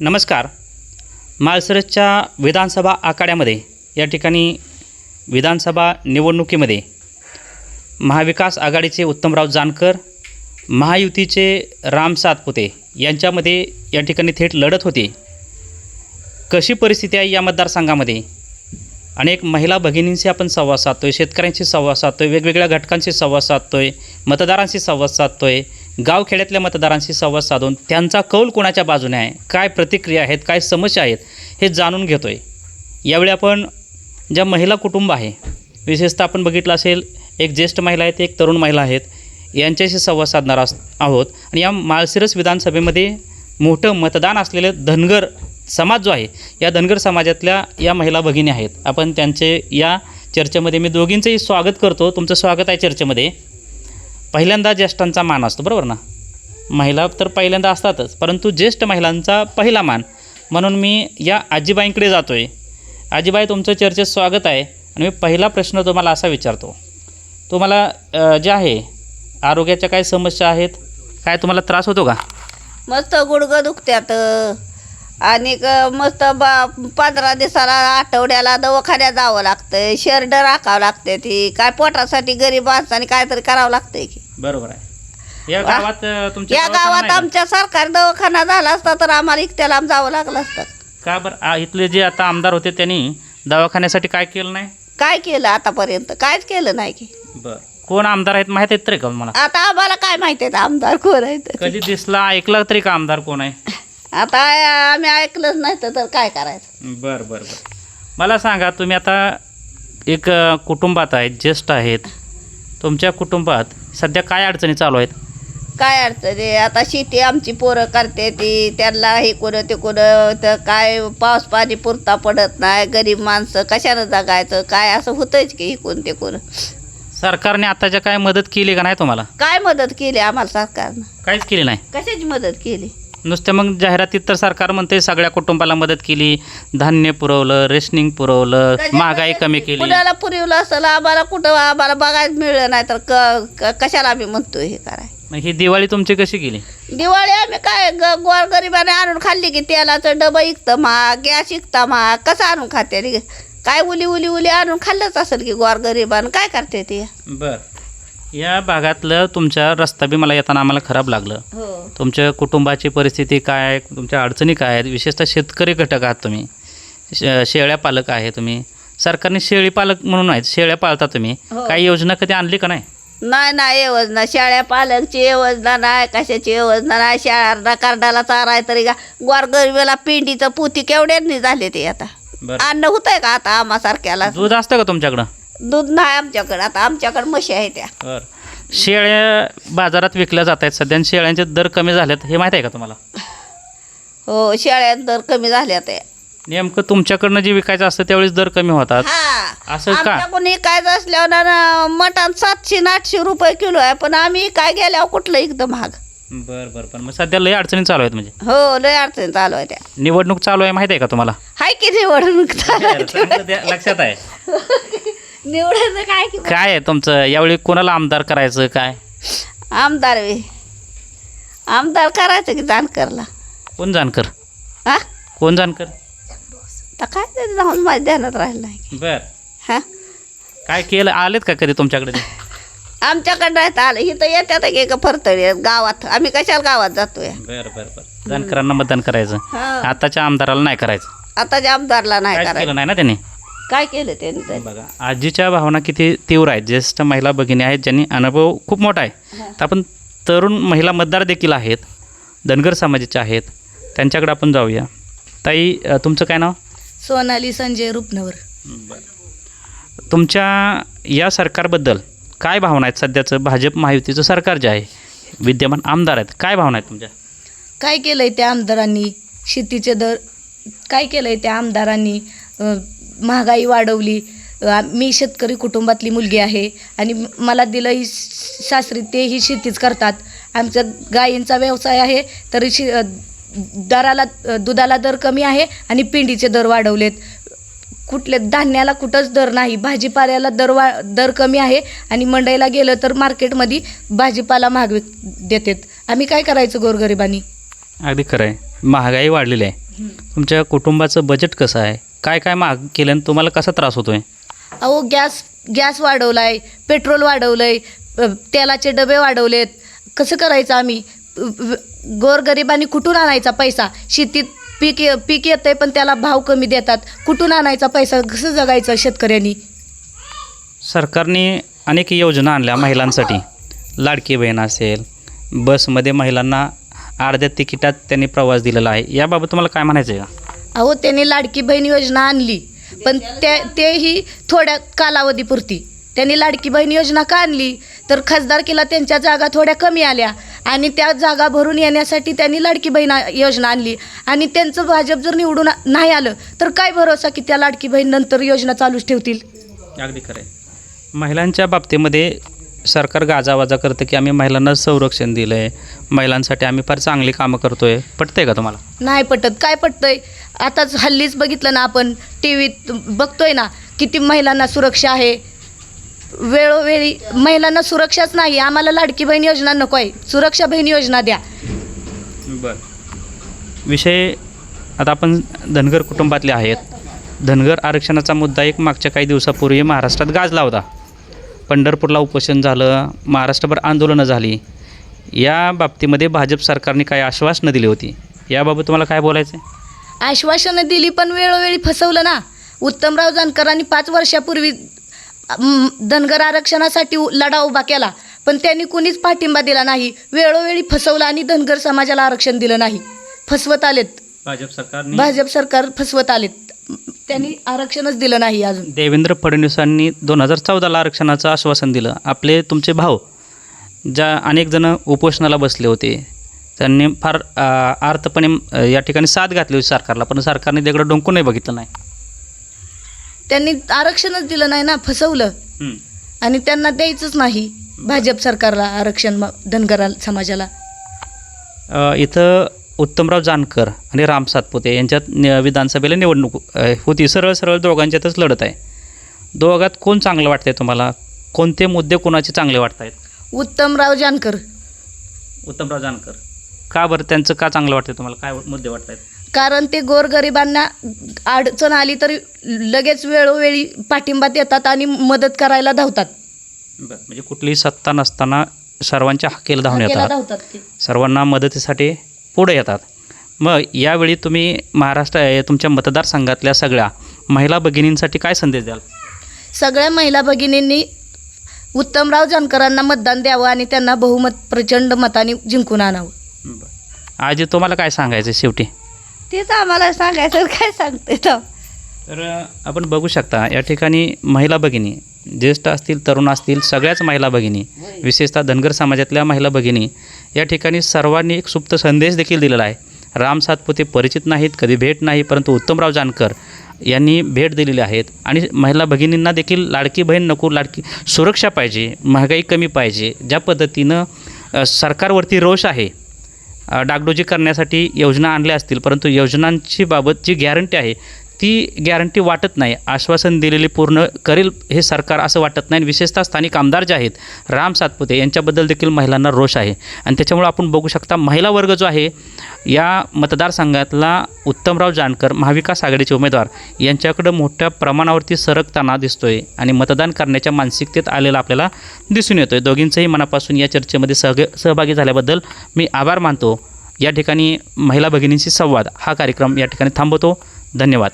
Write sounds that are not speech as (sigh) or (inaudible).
नमस्कार. माळसरसच्या विधानसभा आखाड्यामध्ये या ठिकाणी विधानसभा निवडणुकीमध्ये महाविकास आघाडीचे उत्तमराव जानकर महायुतीचे राम सातपुते यांच्यामध्ये या ठिकाणी थेट लढत होती. कशी परिस्थिती आहे या मतदारसंघामध्ये? अनेक महिला भगिनींशी आपण संवाद साधतो आहे शेतकऱ्यांशी संवाद साधतो आहे वेगवेगळ्या घटकांशी संवाद साधतो आहे मतदारांशी संवाद साधतो आहे गावखेड्यातल्या मतदारांशी संवाद साधून त्यांचा कौल कोणाच्या बाजूने आहे? काय प्रतिक्रिया आहेत? काय समस्या आहेत? हे जाणून घेतो आहे यावेळी आपण ज्या महिला कुटुंब आहे विशेषतः आपण बघितलं असेल एक ज्येष्ठ महिला आहेत एक तरुण महिला आहेत यांच्याशी संवाद साधणार आस- आहोत. आणि या माळशिरस विधानसभेमध्ये मोठं मतदान असलेले धनगर समाज जो आहे या धनगर समाजातल्या या महिला भगिनी आहेत. आपण त्यांचे या चर्चेमध्ये मी दोघींचंही स्वागत करतो. तुमचं स्वागत आहे चर्चेमध्ये. पहिल्यांदा ज्येष्ठांचा मान असतो बरोबर ना? महिला तर पहिल्यांदा असतातच परंतु ज्येष्ठ महिलांचा पहिला मान. म्हणून मी या आजीबाईंकडे जातो आहे आजीबाई तुमचं चर्चेत स्वागत आहे. आणि मी पहिला प्रश्न तुम्हाला असा विचारतो. तुम्हाला जे आहे आरोग्याच्या काय समस्या आहेत? काय तुम्हाला त्रास होतो का? मस्त गुडघं दुखत्यात. आणि मस्त बा पंधरा दिवसाला आठवड्याला दवाखान्यात जावं लागतंय. शर्ट राखावं लागते ती. काय पोटासाठी गरीब आणि काहीतरी करावं लागतंय की. बरोबर आहे. या वा. गावात अ, तुमच्या या दवाखाना गावात नाही का? आमच्या सरकारी दवाखाना झाला असता तर आम्हाला इकत्या लांब जावं लागलं असतं. का बरं? आ, इथले जे आता आमदार होते त्यांनी दवाखान्यासाठी काय केलं नाही? काय केलं आतापर्यंत? कायच केलं नाही की. बरं. कोण आमदार आहेत माहीत आहेत तरी का मला आता आम्हाला काय माहिती आहे आमदार कोण आहे ते. कधी दिसला ऐकला तरी का आमदार कोण आहे? आता आम्ही ऐकलंच नाही तर तर काय करायचं? बरं बरं बरं. मला सांगा तुम्ही आता एक अ, कुटुंबात आहेत ज्येष्ठ आहेत. तुमच्या कुटुंबात सध्या काय अडचणी चालू आहेत? काय अडचण आहे? आता शेती आमची पोरं करते ती. त्यांना हे कोणं ते कोणं तर काय पाऊस पाणी पुरता पडत नाही. गरीब माणसं कशानं जगायचं? काय असं होतंच की इकून ते कोण सरकारने आताच्या काय मदत केली का नाही तुम्हाला? काय मदत केली आम्हाला सरकारनं? काहीच केली नाही. कशाची मदत केली? नुसत्या मग जाहिरातीत तर सरकार म्हणते सगळ्या कुटुंबाला मदत केली धान्य पुरवलं रेशनिंग पुरवलं महागाई कमी केली. कुणाला पुरवलं असेल आम्हाला कुठं आम्हाला बघायला मिळलं नाही तर क- क- कशाला आम्ही म्हणतोय हे कराय मग ही दिवाळी तुमची कशी गेली? दिवाळी आम्ही काय ग गोर गरिबाने आणून खाल्ली की तेलाचं डबं इकतं महाग गॅस इकता महाग कसं आणून खाते रे? काय उली उली उली आणून खाल्लंच असेल की गोर गरिबानं काय करते ते? बर. या भागातलं तुमच्या रस्ता बी मला येताना आम्हाला खराब लागलं. हो. तुमच्या कुटुंबाची परिस्थिती काय आहे तुमच्या अडचणी काय आहेत? विशेषतः शेतकरी घटक आहात तुम्ही. शे शेळ्या पालक आहे तुम्ही. सरकारने शेळी पालक म्हणून आहेत शेळ्या पाळता तुम्ही. हो. काही योजना कधी आणली का नाही? नाही नाही योजना. शाळ्या पालकची योजना नाही कशाची योजना नाही. शाळा कार्डाला चाराय तरी का गोरगरिबाला पिंडीचं पुती केवढ्यांनी झाले ते आता. बरं. अन्न होतंय का आता आम्हा सारख्याला दूध असतं का तुमच्याकडं? दूध नाही आमच्याकडे. आता आमच्याकडे म्हशी आहे त्या. बरं. शेळ्या बाजारात विकल्या जात आहेत सध्या आणि शेळ्यांचे दर कमी झालेत हे माहीत आहे का तुम्हाला? हो शाळ्या दर कमी झाल्या त्या नेमकं तुमच्याकडनं जे विकायचं असतं त्यावेळेस दर कमी होतात. हा. असं का? आमच्याकडून इकायचं असल्यावर ना मटण सातशे न आठशे रुपये किलो आहे पण आम्ही काय गेल्यावर कुठलं एकदम महाग? बरं बरं पण मग सध्या लय अडचणी चालू आहेत म्हणजे. हो लय अडचण चालू आहे त्या. निवडणूक चालू आहे माहीत आहे का तुम्हाला? हाय की निवडणूक चालू आहे. चांगलं लक्षात आहे. (laughs) निवडायचं काय की काय आहे तुमचं? यावेळी कोणाला आमदार करायचं काय? आमदार वे आमदार करायचं की जानकरला. कोण जानकर? हा? कोण जानकर? तर काय ते जाऊन माझ्या ध्यानात राहिलं नाही बर. हा? काय केलं? आलेत का कधी तुमच्याकडे? ते? आमच्याकडं राहता आलं. इथं येतात की का फरतळी गावात. आम्ही कशाला गावात जातोय? बर बर बर. जानकरांना मतदान करायचं. हा. आताच्या आमदाराला नाही करायचं. आताच्या आमदारला नाही काहीच करायचं. केलं नाही ना त्यांनी? काय केलं त्यांनी तरी? बघा आजीच्या भावना किती तीव्र आहेत. ज्येष्ठ महिला भगिनी आहेत ज्यांनी अनुभव खूप मोठा आहे. तर आपण तरुण महिला मतदार देखील आहेत धनगर समाजाचे आहेत. त्यांच्याकडे आपण जाऊया. ताई अ, तुमचं काय नाव? सोनाली संजय रुपनवर. तुमच्या या सरकारबद्दल काय भावना आहेत? सध्याचं भाजप महायुतीचं सरकार जे आहे विद्यमान आमदार आहेत काय भावना आहेत तुमच्या? काय केलंय त्या आमदारांनी? शेतीचे दर काय केलंय त्या आमदारांनी? अं, महागाई वाढवली. मी शेतकरी कुटुंबातली मुलगी आहे आणि मला दिलं ही सासरी ते ही शेतीच करतात. आमच्या गायींचा व्यवसाय आहे तरी शे दराला दुधाला दर कमी आहे आणि पिंडीचे दर वाढवलेत. कुठले धान्याला कुठंच दर नाही भाजीपाल्याला दर वा दर कमी आहे आणि मंडईला गेलं तर मार्केटमध्ये भाजीपाला महाग देतात. आम्ही काय करायचं गोरगरिबांनी? अगदी खरं आहे. महागाई वाढलेली आहे. तुमच्या कुटुंबाचं बजेट कसं आहे? काय काय माग केल्यानं तुम्हाला कसा त्रास होतो आहे अहो गॅस गॅस वाढवलाय पेट्रोल वाढवलंय अ, तेलाचे डबे वाढवलेत. कसं करायचं आम्ही? गोरगरिबांनी कुठून आणायचा पैसा? शेतीत पीक पीक येतंय पण त्याला भाव कमी देतात. कुठून आणायचा पैसा? कसं जगायचं शेतकऱ्यांनी? सरकारने अनेक योजना आणल्या महिलांसाठी. लाडकी बहीण असेल बसमध्ये महिलांना अर्ध्या तिकिटात त्यांनी प्रवास दिलेला आहे. याबाबत तुम्हाला काय म्हणायचं आहे का अहो त्यांनी लाडकी बहीण योजना आणली. पण त्या तेही थोड्या कालावधीपुरती. त्यांनी लाडकी बहीण योजना का आणली? तर खासदारकीला त्यांच्या जागा थोड्या कमी आल्या आणि त्या जागा भरून येण्यासाठी त्यांनी लाडकी बहीण योजना आणली. आणि त्यांचं भाजप जर निवडून नाही आलं तर काय भरोसा की त्या लाडकी बहीण नंतर योजना चालूच ठेवतील? अगदी खरं आहे महिलांच्या बाबतीमध्ये सरकार गाजावाजा करतं की आम्ही महिलांना संरक्षण दिलं आहे महिलांसाठी आम्ही फार चांगली कामं करतो आहे पटतंय का तुम्हाला? नाही पटत. काय पटतंय? आताच हल्लीच बघितलं ना आपण टी व्हीत बघतोय ना किती महिलांना सुरक्षा आहे. वेळोवेळी महिलांना सुरक्षाच नाही. आम्हाला लाडकी बहीण योजना नको आहे. सुरक्षा बहीण योजना द्या. बरं. विषय आता आपण धनगर कुटुंबातले आहेत. धनगर आरक्षणाचा मुद्दा एक मागच्या काही दिवसापूर्वी महाराष्ट्रात गाजला होता. पंढरपूरला उपोषण झालं महाराष्ट्रभर आंदोलनं झाली या बाबतीमध्ये भाजप सरकारने काही आश्वासनं दिली होती. याबाबत तुम्हाला काय बोलायचं आहे आश्वासनं दिली पण वेळोवेळी फसवलं ना. उत्तमराव जानकरांनी पाच वर्षापूर्वी अम, धनगर आरक्षणासाठी उ- लढा उभा केला पण त्यांनी कुणीच पाठिंबा दिला नाही. वेळोवेळी फसवलं आणि धनगर समाजाला आरक्षण दिलं नाही. फसवत आलेत. भाजप सरकारने भाजप सरकार फसवत आलेत. त्यांनी आरक्षणच दिलं नाही अजून. देवेंद्र फडणवीसांनी दोन हजार चौदाला आरक्षणाचं आश्वासन दिलं. आपले तुमचे भाऊ ज्या अनेक जण उपोषणाला बसले होते त्यांनी फार आर्थपणे या ठिकाणी साथ घातली होती सरकारला पण सरकारने तिकडं डोंकून नाही बघितलं नाही. त्यांनी आरक्षणच दिलं नाही ना फसवलं. आणि त्यांना द्यायचंच नाही भाजप सरकारला आरक्षण धनगर समाजाला. इथं उत्तमराव जानकर आणि राम सातपुते यांच्यात विधानसभेला निवडणूक होती. सरळ सरळ दोघांच्यातच लढत आहे. दोघात कोण चांगलं वाटतंय तुम्हाला? कोणते मुद्दे कोणाचे चांगले वाटत आहेत उत्तमराव जानकर. उत्तमराव जानकर. का बरं? त्यांचं का चांगलं वाटतंय तुम्हाला? काय मुद्दे वाटत आहेत कारण ते गोरगरिबांना अडचण आली तर लगेच वेळोवेळी पाठिंबा देतात आणि मदत करायला धावतात. बरं. म्हणजे कुठलीही सत्ता नसताना सर्वांच्या हकेला धावून हाकेला येतात. धावतात ते. सर्वांना मदतीसाठी पुढे येतात. मग यावेळी तुम्ही महाराष्ट्र तुमच्या मतदारसंघातल्या सगळ्या महिला भगिनींसाठी काय संदेश द्याल? सगळ्या महिला भगिनींनी उत्तमराव जानकरांना मतदान द्यावं आणि त्यांना बहुमत प्रचंड मताने जिंकून आणावं. आजी तुम्हाला काय सांगायचं आहे शेवटी? तेच आम्हाला सांगायचं काय सांगते तर आपण बघू शकता या ठिकाणी महिला भगिनी ज्येष्ठ असतील तरुण असतील सगळ्याच महिला भगिनी विशेषतः धनगर समाजातल्या महिला भगिनी या ठिकाणी सर्वांनी एक सुप्त संदेश देखील दिलेला आहे. राम सातपुते परिचित नाहीत कधी भेट नाही परंतु उत्तमराव जानकर यांनी भेट दिलेली आहेत. आणि महिला भगिनींना देखील लाडकी बहीण नको लाडकी सुरक्षा पाहिजे महागाई कमी पाहिजे ज्या पद्धतीनं सरकारवरती रोष आहे डागडोजी करण्यासाठी योजना आणल्या असतील परंतु योजनांची बाबत जी गॅरंटी आहे ती गॅरंटी वाटत नाही. आश्वासन दिलेली पूर्ण करेल हे सरकार असं वाटत नाही. आणि विशेषतः स्थानिक आमदार जे आहेत राम सातपुते यांच्याबद्दल देखील महिलांना रोष आहे. आणि त्याच्यामुळे आपण बघू शकता महिला वर्ग जो आहे या मतदारसंघातला उत्तमराव जानकर महाविकास आघाडीचे उमेदवार यांच्याकडं मोठ्या प्रमाणावरती सरकताना दिसतोय आणि मतदान करण्याच्या मानसिकतेत आलेला आपल्याला दिसून येतोय. दोघींचंही मनापासून या चर्चेमध्ये सहग सहभागी झाल्याबद्दल मी आभार मानतो. या ठिकाणी महिला भगिनींशी संवाद हा कार्यक्रम या ठिकाणी थांबवतो. धन्यवाद.